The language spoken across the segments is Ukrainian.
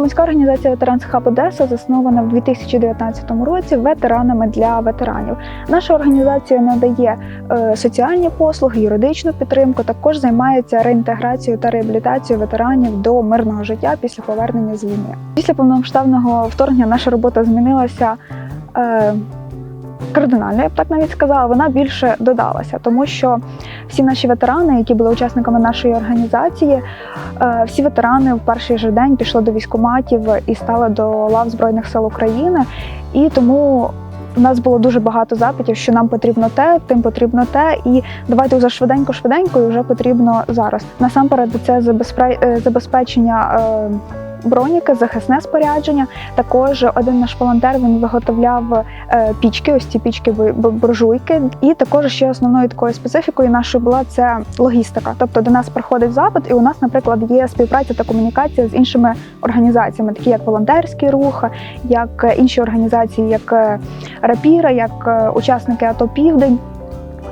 Громадська організація Ветеранс Хаб Одеса заснована в 2019 році ветеранами для ветеранів. Наша організація надає е, соціальні послуги, юридичну підтримку. Також займається реінтеграцією та реабілітацією ветеранів до мирного життя після повернення з війни. Після повномасштабного вторгнення наша робота змінилася. Е, Кардинально, я б так навіть сказала, вона більше додалася, тому що всі наші ветерани, які були учасниками нашої організації, е, всі ветерани в перший же день пішли до військкоматів і стали до лав Збройних сил України. І тому у нас було дуже багато запитів, що нам потрібно те, тим потрібно те, і давайте вже швиденько, швиденько, і вже потрібно зараз. Насамперед, це е, забезпечення. Броніки, захисне спорядження. Також один наш волонтер він виготовляв е, пічки, ось ці пічки бу- бу- буржуйки. І також ще основною такою специфікою нашою була це логістика. Тобто до нас приходить запит, і у нас, наприклад, є співпраця та комунікація з іншими організаціями, такі як волонтерський рух, як інші організації, як е, Рапіра, як е, учасники АТО Південь.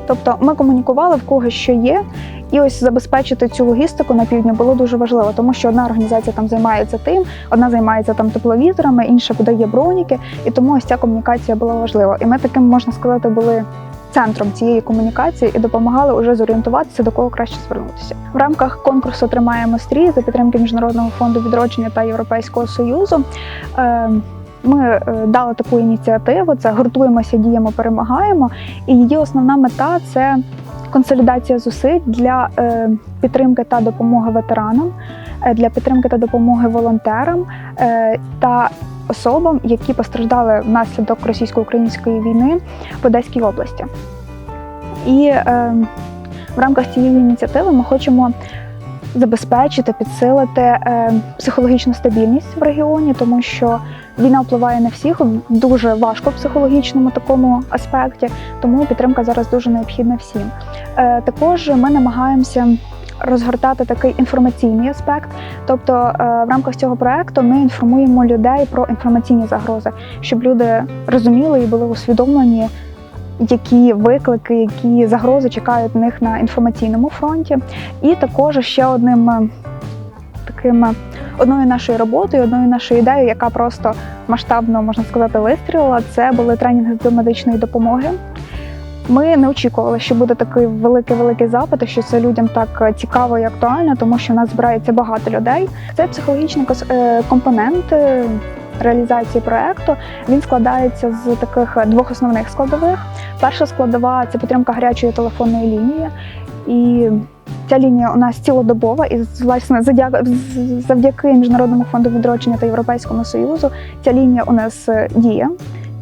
Тобто ми комунікували в кого що є, і ось забезпечити цю логістику на півдні було дуже важливо, тому що одна організація там займається тим, одна займається там тепловізорами, інша подає броніки, і тому ось ця комунікація була важлива. І ми таким можна сказати були. Центром цієї комунікації і допомагали уже зорієнтуватися, до кого краще звернутися. В рамках конкурсу Тримаємо стрій за підтримки Міжнародного фонду відродження та Європейського союзу. Ми е, дали таку ініціативу: це гуртуємося, діємо, перемагаємо. І її основна мета це консолідація зусиль для е, підтримки та допомоги ветеранам, е, для підтримки та допомоги волонтерам та особам, які постраждали внаслідок російсько-української війни в Одеській області. І в рамках цієї ініціативи ми хочемо забезпечити, підсилити е, психологічну стабільність в регіоні, тому що війна впливає на всіх дуже важко в психологічному такому аспекті, тому підтримка зараз дуже необхідна всім. Е, також ми намагаємося. Розгортати такий інформаційний аспект, тобто е, в рамках цього проекту ми інформуємо людей про інформаційні загрози, щоб люди розуміли і були усвідомлені, які виклики, які загрози чекають них на інформаційному фронті. І також ще одним е, таким е, одною нашою роботою, одною нашою ідеєю, яка просто масштабно можна сказати вистрілила, це були тренінги з домедичної допомоги. Ми не очікували, що буде такий великий великий запит, що це людям так е, цікаво і актуально, тому що в нас збирається багато людей. Це психологічний е, компонент е, реалізації проекту. Він складається з таких двох основних складових. Перша складова це підтримка гарячої телефонної лінії. І ця лінія у нас цілодобова, і власне завдяки Міжнародному фонду відродження та Європейському Союзу ця лінія у нас діє.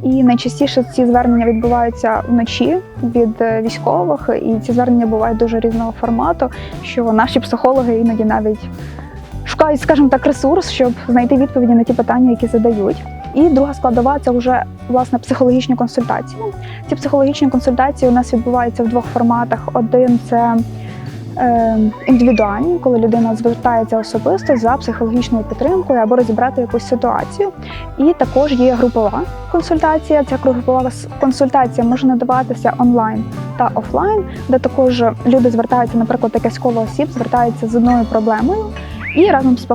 І найчастіше ці звернення відбуваються вночі від е, військових, і ці звернення бувають дуже різного формату, що наші психологи іноді навіть шукають, скажімо так, ресурс, щоб знайти відповіді на ті питання, які задають. І друга складова це вже власне психологічні консультації. Ці психологічні консультації у нас відбуваються в двох форматах. Один це індивідуальні, коли людина звертається особисто за психологічною підтримкою або розібрати якусь ситуацію. І також є групова консультація. Ця групова консультація може надаватися онлайн та офлайн, де також люди звертаються, наприклад, якесь коло осіб звертаються з одною проблемою, і разом з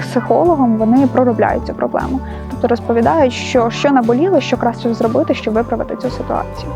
психологом вони проробляють цю проблему. Тобто розповідають, що, що наболіло, що краще зробити, щоб виправити цю ситуацію.